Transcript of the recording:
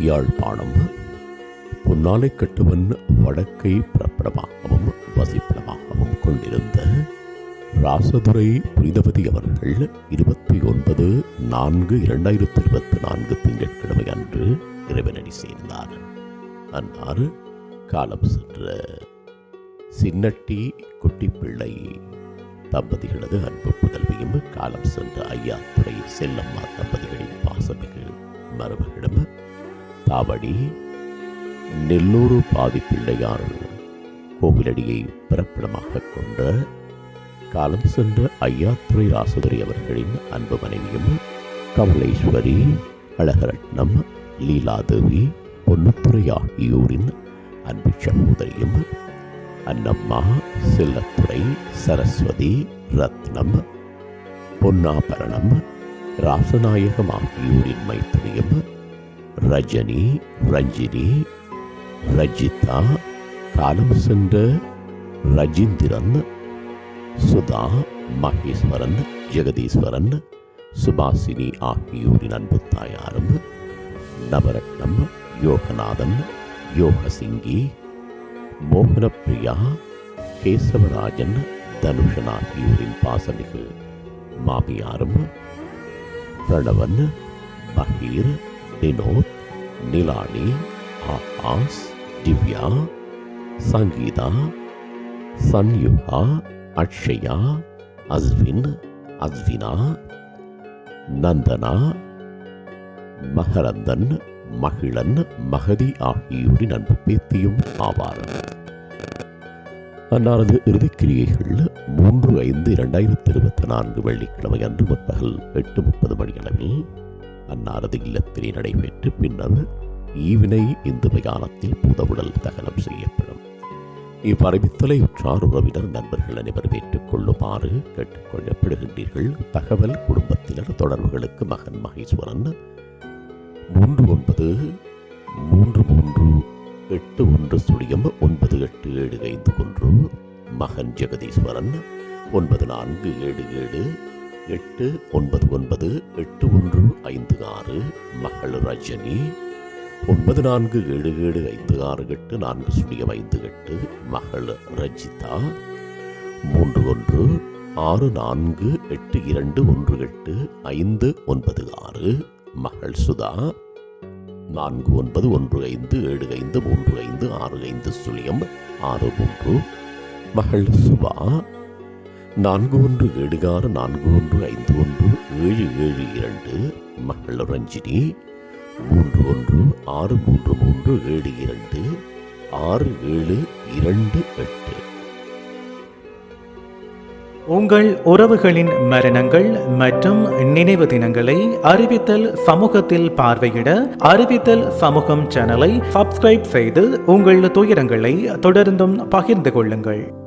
யாழ்ப்பாணம் பொன்னாலை கட்டுவன் வடக்கை பிரபலமாகவும் வசிப்பிடமாகவும் கொண்டிருந்த ராசதுரை புனிதபதி அவர்கள் இருபத்தி ஒன்பது நான்கு இரண்டாயிரத்தி இருபத்தி நான்கு திங்கட்கிழமை அன்று இறைவனடி சேர்ந்தார். அன்னார் காலம் சென்ற சின்னட்டி குட்டிப்பிள்ளை தம்பதிகளது அன்பு புதல்வியும் காலம் சென்ற ஐயா துறை செல்லம்மா தம்பதிகளின் பாசமிகு மருமகளிடம் தாவடி நெல்லூரு பாதிப்பிள்ளையார் கோவிலடியை பிறப்பிடமாக கொண்ட காலம் சென்ற ஐயாத்துறை ராசதுரை அவர்களின் அன்பு மனைவியும் கமலேஸ்வரி அழகரட்னம் லீலாதேவி பொன்னுத்துறை ஆகியோரின் அன்பு சகோதரியும் அன்னம்மா செல்லத்துறை சரஸ்வதி ரத்னம் பொன்னாபரணம் ராசநாயகம் ஆகியோரின் மைத்திரியும் ரஜினி ரஞ்சினி ரஜிதா காலம் சென்ற ரஜிந்திரன் சுதா மகேஸ்வரன் ஜெகதீஸ்வரன் சுபாசினி ஆகியோரின் அன்பு தாயாரும் நவரத்னம் யோகநாதன் யோகசிங்கி மோகனப்பிரியா கேசவராஜன் தனுஷன் ஆகியோரின் பாசமிகு மாமியாரும் பிரணவன் பகீர் வினோத் நிலானி ஆஸ் திவ்யா சங்கீதா சன்யுகா அக்ஷயா அஸ்வின் அஸ்வினா நந்தனா மகரந்தன் மகிழன் மகதி ஆகியோரின் அன்பு பேத்தியும் ஆவார். அன்னாரது இறுதிக்கிரியைகள் மூன்று ஐந்து இரண்டாயிரத்தி இருபத்தி நான்கு வெள்ளிக்கிழமை அன்று முற்பகல் எட்டு முப்பது மணி அளவில் அன்னாரது இல்லத்திலே நடைபெற்று பின்னர் ஈவினை இந்து மயானத்தில் பூதவுடல் தகனம் செய்யப்படும். இவ்வறிவித்தலை உற்றார் உறவினர் நண்பர்கள் அனைவரும் ஏற்றுக்கொள்ளுமாறு கேட்டுக்கொள்ளப்படுகின்றீர்கள். தகவல் குடும்பத்தினர் தொடர்புகளுக்கு மகன் மகேஸ்வரன். மூன்று ஒன்பது மூன்று மூன்று எட்டு ஒன்று சுழியம் ஒன்பது எட்டு ஏழு ஐந்து ஒன்று. மகன் ஜெகதீஸ்வரன் ஒன்பது நான்கு ஏழு ஏழு எட்டு ஒன்பது ஒன்பது எட்டு ஒன்று ஐந்து ஆறு மகள் ரஜினி. ஒன்பது நான்கு ஏழு ஏழு ஐந்து ஆறு எட்டு நான்கு சுழியம் ஐந்து எட்டு மகள் ரஜிதா. மூன்று ஒன்று ஆறு நான்கு எட்டு இரண்டு ஒன்று எட்டு ஐந்து ஒன்பது ஆறு மகள் சுதா. நான்கு ஒன்பது ஒன்று ஐந்து ஏழு ஐந்து மூன்று ஐந்து ஆறு ஐந்து சுழியம் ஆறு மூன்று மகள் சுபா. நான்கு ஒன்று ஏழு ஆறு நான்கு ஒன்று ஐந்து ஒன்று ஏழு ஏழு இரண்டு மகள் ரஞ்சினி மூன்று ஒன்று ஆறு மூன்று மூன்று ஏழு இரண்டு ஆறு ஏழு இரண்டு எட்டு. உங்கள் உறவுகளின் மரணங்கள் மற்றும் நினைவு தினங்களை அறிவித்தல் சமூகத்தில் பார்வையிட அறிவித்தல் சமூகம் சேனலை சப்ஸ்கிரைப் செய்து உங்கள் துயரங்களை தொடர்ந்தும் பகிர்ந்து கொள்ளுங்கள்.